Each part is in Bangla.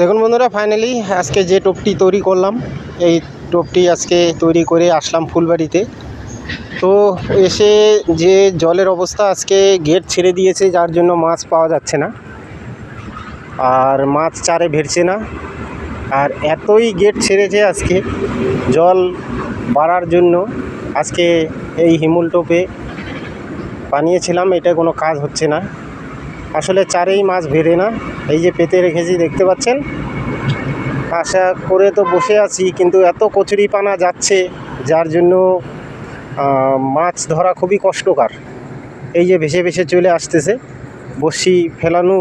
দেখুন বন্ধুরা ফাইনালি আজকে যে টোপটি তৈরি করলাম, এই টোপটি আজকে তৈরি করে আসলাম ফুলবাড়িতে। তো এসে যে জলের অবস্থা আজকে গেট ছেড়ে দিয়েছে, যার জন্য মাছ পাওয়া যাচ্ছে না। আর মাছ চারে ভিড়ছে না। আর এতই গেট ছেড়েছে আজকে, জল বাড়ার জন্য। আজকে এই হিমুল টোপে বানিয়েছিলাম, এটা কোনো কাজ হচ্ছে না। আসলে চারেই মাছ ভেড়ে না। এই যে পেতে রেখেছি, দেখতে পাচ্ছেন? আশা করে তো বসে আছি, কিন্তু এত কচুরি পানা যাচ্ছে, যার জন্য মাছ ধরা খুবই কষ্টকর। এই যে ভেসে ভেসে চলে আসতেছে, বসি ফেলানো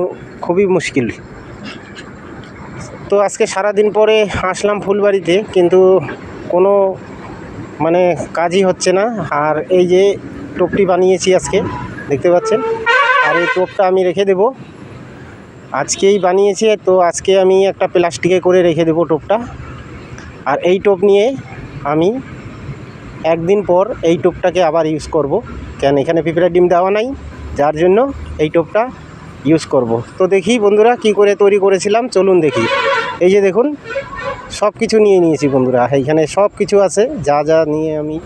খুবই মুশকিল। তো আজকে সারাদিন পরে আসলাম ফুলবাড়িতে, কিন্তু কোনো মানে কাজই হচ্ছে না। আর এই যে টোপটি বানিয়েছি আজকে, দেখতে পাচ্ছেন? এই টোপটা আমি রেখে দেবো। আজকেই বানিয়েছি, তো আজকে আমি একটা প্লাস্টিকে করে রেখে দেবো টোপটা। আর এই টোপ নিয়ে আমি একদিন পর এই টোপটাকে আবার ইউজ করব। কেন এখানে পিঁপড়ার ডিম দেওয়া নাই, যার জন্য এই টোপটা ইউজ করব। তো দেখি বন্ধুরা কি করে তৈরি করেছিলাম, চলুন দেখি। এই যে দেখুন সব কিছু নিয়ে নিয়েছি বন্ধুরা। এইখানে সব কিছু আছে, যা যা নিয়ে আমি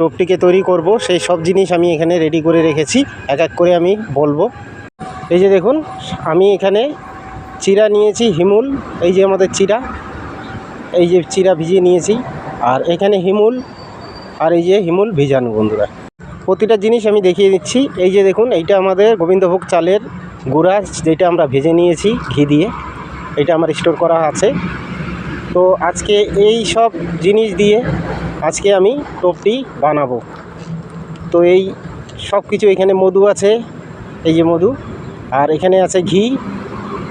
টোপটিকে তৈরি করব, সেই সব জিনিস আমি এখানে রেডি করে রেখেছি। এক এক করে আমি বলব। এই যে দেখুন, আমি এখানে চিরা নিয়েছি, হিমুল। এই যে আমাদের চিরা, এই যে চিরা ভিজিয়ে নিয়েছি। আর এখানে হিমুল আর এই যে হিমুল ভিজানো, বন্ধুরা। প্রতিটা জিনিস আমি দেখিয়ে দিচ্ছি। এই যে দেখুন, এইটা আমাদের গোবিন্দভোগ চালের গুঁড়া, যেটা আমরা ভেজে নিয়েছি ঘি দিয়ে। এটা আমার স্টোর করা আছে। তো আজকে এই সব জিনিস দিয়ে আজকে আমি টোপটি বানাবো। তো এই সব কিছু এখানে মধু আছে, এই যে মধু। আর এখানে আছে ঘি।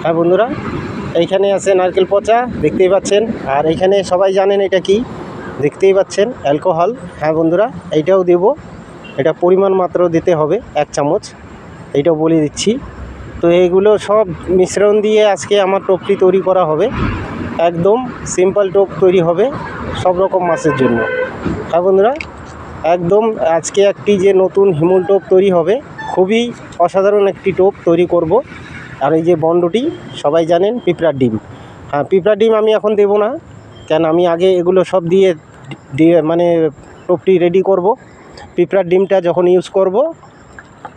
হ্যাঁ বন্ধুরা, এইখানে আছে নারকেল পচা, দেখতেই পাচ্ছেন। আর এখানে সবাই জানেন এটা কি? দেখতেই পাচ্ছেন, অ্যালকোহল। হ্যাঁ বন্ধুরা, এইটাও দেব। এটা পরিমাণ মাত্র দিতে হবে, এক চামচ। এইটাও বলে দিচ্ছি। তো এইগুলো সব মিশ্রণ দিয়ে আজকে আমার টোপটি তৈরি করা হবে। একদম সিম্পল টোপ তৈরি হবে, সব রকম মাছের জন্য। হ্যাঁ বন্ধুরা, একদম আজকে একটি যে নতুন হিমুল টোপ তৈরি হবে, খুবই অসাধারণ একটি টোপ তৈরি করব। আর এই যে বন্ডটি সবাই জানেন পিঁপড়ার ডিম। হ্যাঁ পিঁপড়ার ডিম আমি এখন দেবো না, কেন আমি আগে এগুলো সব দিয়ে দিয়ে মানে টোপটি রেডি করব। পিঁপড়ার ডিমটা যখন ইউজ করব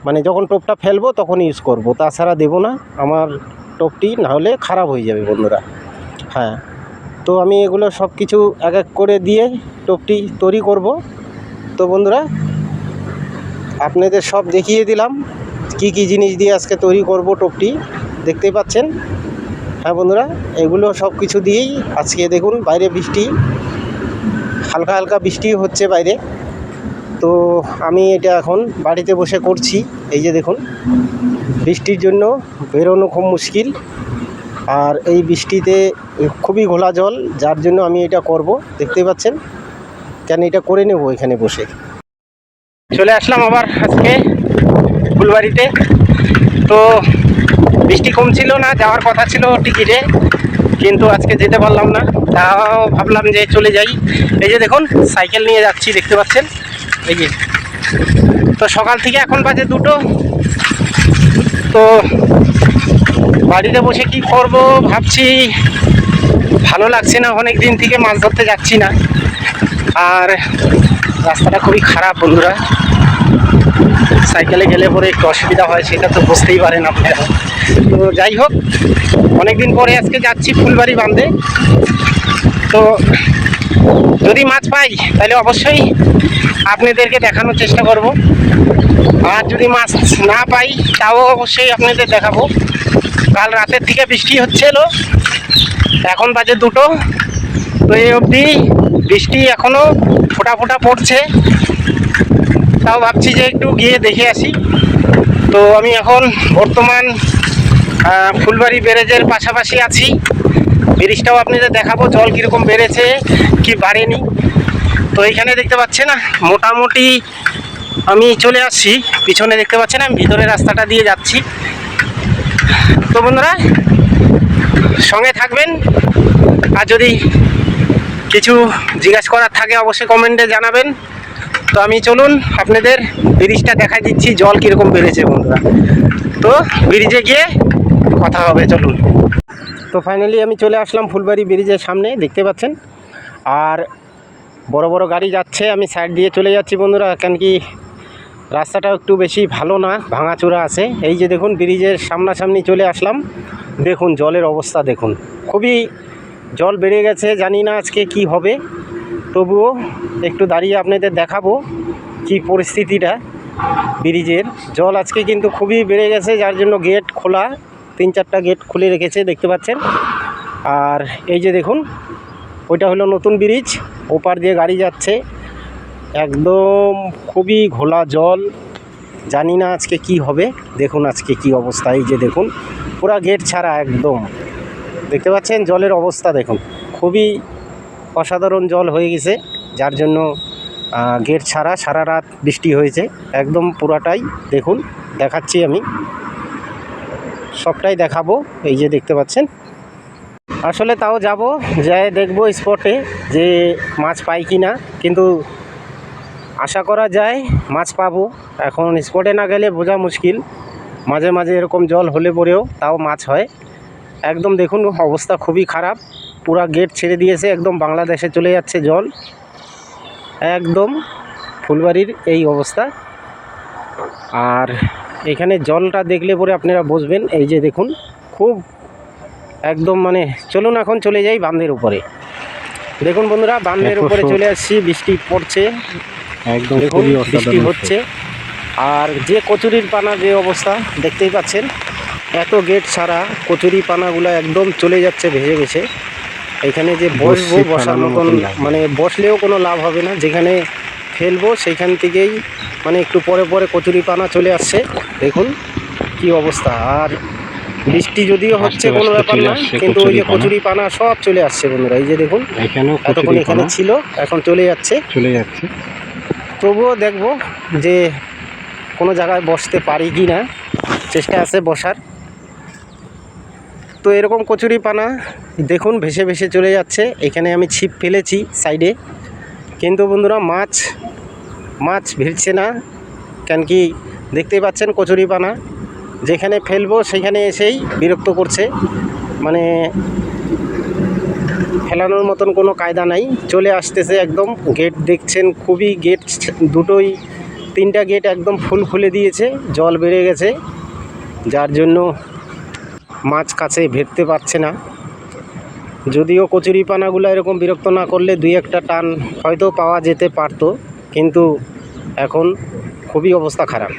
মানে যখন টোপটা ফেলব তখন ইউজ করব, তাছাড়া দেবো না, আমার টোপটি নাহলে খারাপ হয়ে যাবে বন্ধুরা। হ্যাঁ। তো আমি এগুলো সব কিছু এক এক করে দিয়ে টোপটি তৈরি করব। তো বন্ধুরা, আপনাদের সব দেখিয়ে দিলাম কি কি জিনিস দিয়ে আজকে তৈরি করব টোপটি। দেখতেই পাচ্ছেন? হ্যাঁ বন্ধুরা, এগুলো সব কিছু দিয়েই আজকে দেখুন বাইরে বৃষ্টি, হালকা হালকা বৃষ্টি হচ্ছে বাইরে। তো আমি এটা এখন বাড়িতে বসে করছি, এই যে দেখুন, বৃষ্টির জন্য বেরোনো খুব মুশকিল। আর এই বৃষ্টিতে খুবই ঘোলা জল, যার জন্য আমি এটা করব। দেখতেই পাচ্ছেন? কেন এটা করে নেব এখানে বসে? চলে আসলাম আবার আজকে ফুলবাড়িতে। তো বৃষ্টি কম ছিল না, যাওয়ার কথা ছিল টিকিটে, কিন্তু আজকে যেতে পারলাম না। তাও ভাবলাম যে চলে যাই। এই যে দেখুন, সাইকেল নিয়ে যাচ্ছি, দেখতে পাচ্ছেন? এই যে। তো সকাল থেকে এখন বাজে দুটো। তো বাড়িতে বসে কি করব ভাবছি। ভালো লাগছে না, অনেক দিন থেকে মাছ ধরতে যাচ্ছি না। আর রাস্তাটা খুবই খারাপ বন্ধুরা। সাইকেলে গেলে পরে একটু অসুবিধা হয়, সেটা তো বুঝতেই পারেন আপনারা। তো যাই হোক অনেক দিন পরে আজকে যাচ্ছি ফুলবাড়ি বাঁধে। তো যদি মাছ পাই, তাহলে অবশ্যই আপনাদেরকে দেখানোর চেষ্টা করব। আর যদি মাছ না পাই, তাও অবশ্যই আপনাদের দেখাবো। কাল রাতের থেকে বৃষ্টি হচ্ছিল। এখন বাজে দুটো। তো এই অবধি বৃষ্টি এখনও ফোটা ফোটা পড়ছে। তাও ভাবছি যে একটু গিয়ে দেখে আসি। তো আমি এখন বর্তমান ফুলবাড়ি ব্যারেজের পাশাপাশি আছি। ব্রিজটাও আপনাদের দেখাবো, জল কীরকম বেড়েছে, কি বাড়েনি। তো এইখানে দেখতে পাচ্ছেন না, মোটামুটি আমি চলে আসছি। পিছনে দেখতে পাচ্ছেন আমি ভিতরে রাস্তাটা দিয়ে যাচ্ছি। তো বন্ধুরা, সঙ্গে থাকবেন। আর যদি কিছু জিজ্ঞাসা করার থাকে, অবশ্যই কমেন্টে জানাবেন। তো আমি চলুন, আপনাদের ব্রিজটা দেখাই দিচ্ছি, জল কীরকম বেড়েছে বন্ধুরা। তো ব্রিজে গিয়ে কথা হবে, চলুন। তো ফাইনালি আমি চলে আসলাম ফুলবাড়ি ব্রিজের সামনে, দেখতে পাচ্ছেন? আর বড় বড় গাড়ি যাচ্ছে, আমি সাইড দিয়ে চলে যাচ্ছি বন্ধুরা, কেন কি রাস্তাটা একটু বেশি ভালো না, ভাঙাচোরা আছে। এই যে দেখুন, ব্রিজের সামনাসামনি চলে আসলাম। দেখুন, জলের অবস্থা দেখুন। খুবই জল বেড়ে গেছে, জানি না আজকে কি হবে। তবুও একটু দাঁড়িয়ে আপনাদের দেখাবো কি পরিস্থিতিটা ব্রিজের। জল আজকে কিন্তু খুবই বেড়ে গেছে, যার জন্য গেট খোলা, তিন চারটা গেট খুলে রেখেছে, দেখতে পাচ্ছেন। আর এই যে দেখুন ওইটা হলো নতুন ব্রিজ, ওপার দিয়ে গাড়ি যাচ্ছে। একদম খুবই ঘোলা জল, জানি না আজকে কি হবে, দেখুন আজকে কি অবস্থা, এই যে দেখুন, পুরা গেট ছাড়া একদম। দেখতে পাচ্ছেন জলের অবস্থা দেখুন, খুবই অসাধারণ জল হয়ে গেছে, যার জন্য গেট ছাড়া সারা রাত বৃষ্টি হয়েছে, একদম পুরাটাই দেখুন, দেখাচ্ছি আমি। সবটাই দেখাবো, এই যে দেখতে পাচ্ছেন আসলে তাও যাব যাই দেখব স্পটে যে মাছ পাই কি না কিন্তু আশা করা যায় মাছ পাবো। এখন স্পটে না গেলে বোঝা মুশকিল। মাঝে মাঝে এরকম জল হলে পরেও তাও মাছ হয়। একদম দেখুন, অবস্থা খুবই খারাপ। পুরা গেট ছেড়ে দিয়েছে, একদম বাংলাদেশে চলে যাচ্ছে জল। একদম ফুলবাড়ির এই অবস্থা। আর এখানে জলটা দেখলে পরে আপনারা বুঝবেন, এই যে দেখুন, খুব একদম মানে চলুন এখন চলে যাই বাঁধের উপরে। দেখুন বন্ধুরা বাঁধের এত উপরে চলে আসছি বৃষ্টি পড়ছে। একদম বৃষ্টি হচ্ছে। আর যে কচুরির পানা যে অবস্থা দেখতেই পাচ্ছেন এত গেট ছাড়া কচুরি পানাগুলো একদম চলে যাচ্ছে ভেসে ভেসে। এখানে যে বসবো বসার মতন মতন মানে বসলেও কোনো লাভ হবে না। যেখানে ফেলব সেইখান থেকেই মানে একটু পরে পরে কচুরি পানা চলে আসছে। দেখুন কি অবস্থা। আর বৃষ্টি যদিও হচ্ছে কোনো ব্যাপার না কিন্তু ওই যে। কচুরি পানা সব চলে আসছে বন্ধুরা এই যে দেখুন এতক্ষণ এখানে ছিল এখন চলে যাচ্ছে। চলে যাচ্ছে। তবুও দেখব যে কোনো জায়গায় বসতে পারি কি না চেষ্টা আছে বসার। তো এরকম কচুরি পানা দেখুন ভেসে ভেসে চলে যাচ্ছে। এখানে আমি ছিপ ফেলেছি সাইডে। কিন্তু বন্ধুরা মাছ মাছ ভিড়ছে না। কেন কি দেখতেই পাচ্ছেন কচুরি পানা। যেখানে ফেলব, সেখানে এসেই বিরক্ত করছে। মানে ফেলানোর মতন কোনো কায়দা নাই। চলে আসতেছে একদম। গেট দেখছেন খুবই গেট দুটোই, তিনটা গেট একদম ফুল খুলে দিয়েছে, জল বেড়ে গেছে। যার জন্য মাছ কাছে ভেটতে পারছে না। যদিও কচুরি পানাগুলো এরকম বিরক্ত না করলে দুই একটা টান হয়তো পাওয়া যেতে পারতো, কিন্তু এখন খুবই অবস্থা খারাপ।